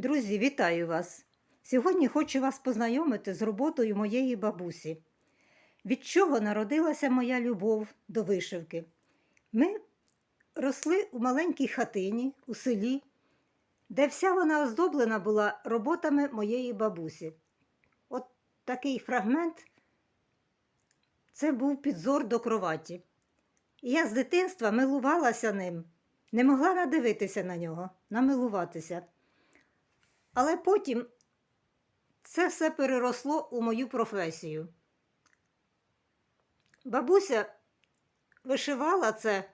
Друзі, вітаю вас! Сьогодні хочу вас познайомити з роботою моєї бабусі. Від чого народилася моя любов до вишивки? Ми росли у маленькій хатині у селі, де вся вона оздоблена була роботами моєї бабусі. От такий фрагмент це був підзор до кроваті. І я з дитинства милувалася ним, не могла надивитися на нього, намилуватися. Але потім це все переросло у мою професію. Бабуся вишивала це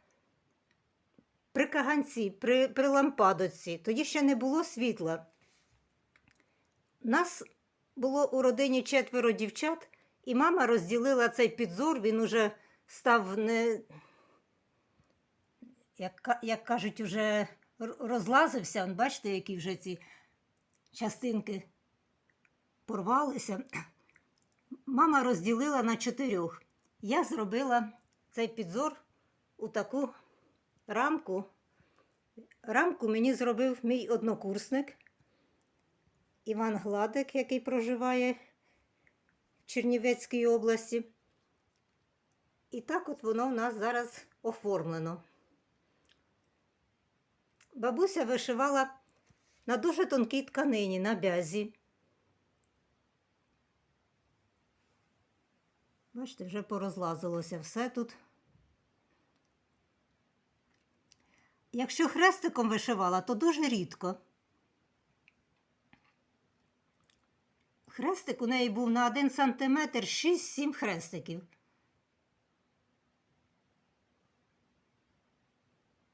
при каганці, при, при лампадоці, тоді ще не було світла. Нас було у родині четверо дівчат, і мама розділила цей підзор, він уже став не, як, як кажуть, уже розлазився. Бачите, які вже ці частинки порвалися. Мама розділила на чотирьох. Я зробила цей підзор у таку рамку. Рамку мені зробив мій однокурсник Іван Гладик, який проживає в Чернівецькій області. І так от воно в нас зараз оформлено. Бабуся вишивала на дуже тонкій тканині, на бязі. Бачите, вже порозлазилося все тут. Якщо хрестиком вишивала, то дуже рідко. Хрестик у неї був на 1 см 6-7 хрестиків.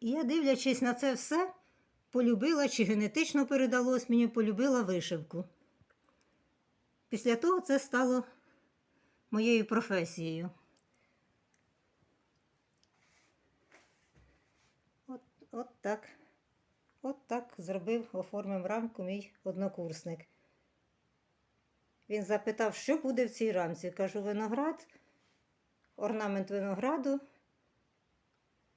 І я, дивлячись на це все, полюбила чи генетично передалось мені, полюбила вишивку. Після того це стало моєю професією. От, от так. От так зробив, оформив рамку мій однокурсник. Він запитав, що буде в цій рамці. Кажу, виноград, орнамент винограду,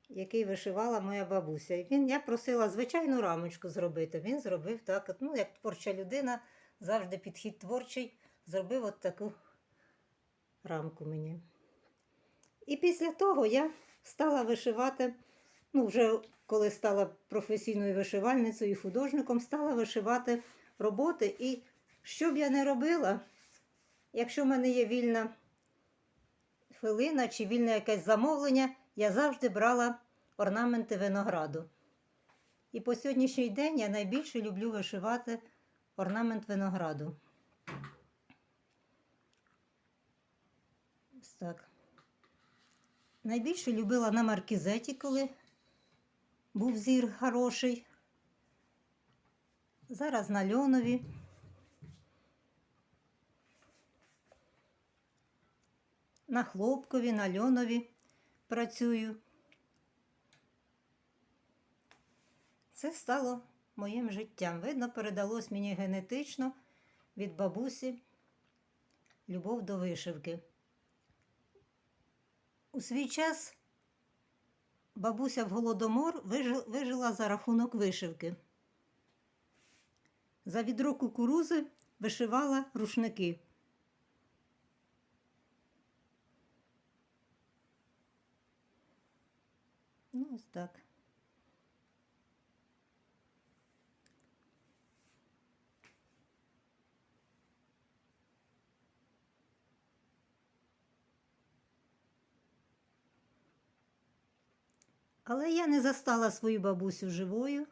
який вишивала моя бабуся. Він, я просила звичайну рамочку зробити. Він зробив так, ну, як творча людина, завжди підхід творчий, зробив от таку рамку мені. І після того я стала вишивати, ну, вже коли стала професійною вишивальницею і художником, стала вишивати роботи. І що б я не робила, якщо в мене є вільна хвилина чи вільне якесь замовлення, я завжди брала орнаменти винограду. І по сьогоднішній день я найбільше люблю вишивати орнамент винограду. Ось так. Найбільше любила на маркізеті, коли був зір хороший. Зараз на льонові. На хлопкові, на льонові працюю. Це стало моїм життям. Видно, передалось мені генетично від бабусі любов до вишивки. У свій час бабуся в голодомор вижила за рахунок вишивки. За відро кукурузи вишивала рушники. Ось так. Але я не застала свою бабусю живою.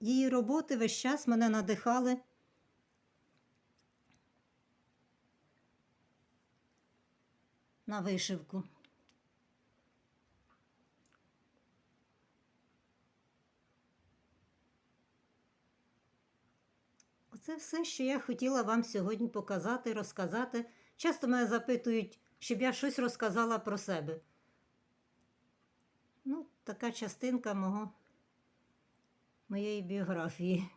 Її роботи весь час мене надихали. На вишивку. Оце все, що я хотіла вам сьогодні показати, розказати. Часто мене запитують, щоб я щось розказала про себе. Ну, така частинка мого, моєї біографії.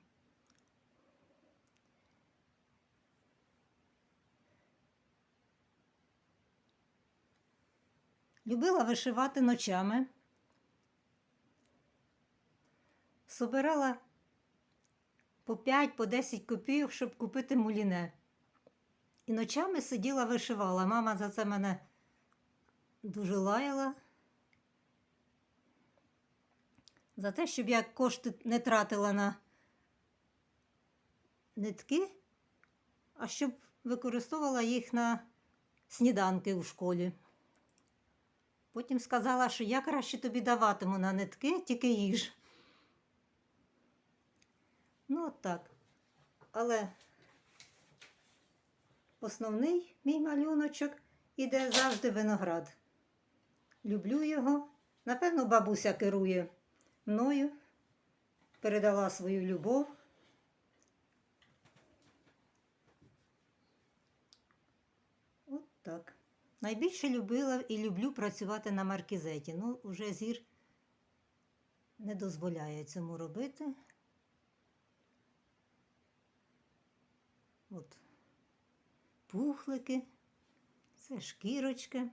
Любила вишивати ночами. Собирала по 5, по 10 копійок, щоб купити муліне. І ночами сиділа, вишивала. Мама за це мене дуже лаяла. За те, щоб я кошти не тратила на нитки, а щоб використовувала їх на сніданки у школі. Потім сказала, що я краще тобі даватиму на нитки, тільки їж. Ну, от так. Але основний мій малюночок іде завжди виноград. Люблю його. Напевно, бабуся керує мною, передала свою любов. От так. Найбільше любила і люблю працювати на маркізеті. Ну, вже зір не дозволяє цьому робити. От пухлики, це шкірочка.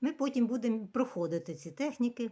Ми потім будемо проходити ці техніки.